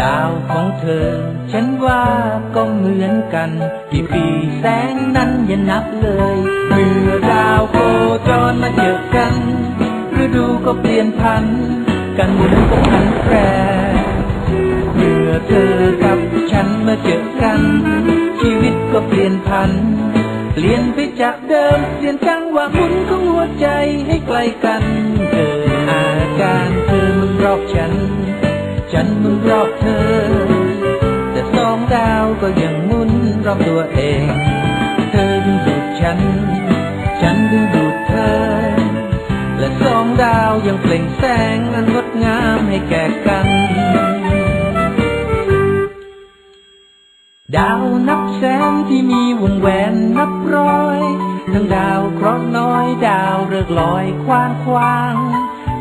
ดาวของเธอ ฉันว่าก็เหมือนกัน กี่ปีแสงนั้นอย่านับเลยเมื่อดาวโคจรมาเจอกันฤดูก็เปลี่ยนพันกันหมุนก็พันแปรเมื่อเธอกับฉันมาเจอกัน ชีวิตก็เปลี่ยนพันเปลี่ยนไปจากเดิมเปลี่ยนจังหวะหมุนของหัวใจให้ไกลกันเกิดอ อบเธอ แต่สองดาวก็ยังมุนรอบตัวเอง เธอดูดฉัน ฉันดูดเธอ และสองดาวยังเปล่งแสงอันงดงามให้แก่กัน ดาวนับแสนที่มีวงแหวนนับร้อย ทั้งดาวเคราะห์น้อยดาวเริกลอยคว้างคว้าง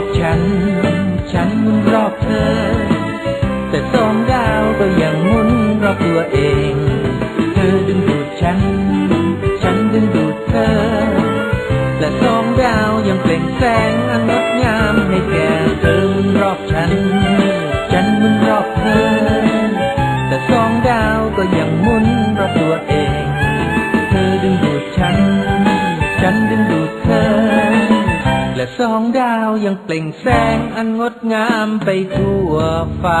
อบฉัน ฉันหมุนรอบเธอ แต่สองดาวก็ยังหมุนรอบตัวเอง เธอดึงดูดฉัน ฉันดึงดูดเธอ และสองดาวยังเปล่งแสงอันงดงามให้แก่เธอหมุนรอบฉันฉัน และสองดาวยังเปล่งแสงอันงดงามไปทั่วฟ้า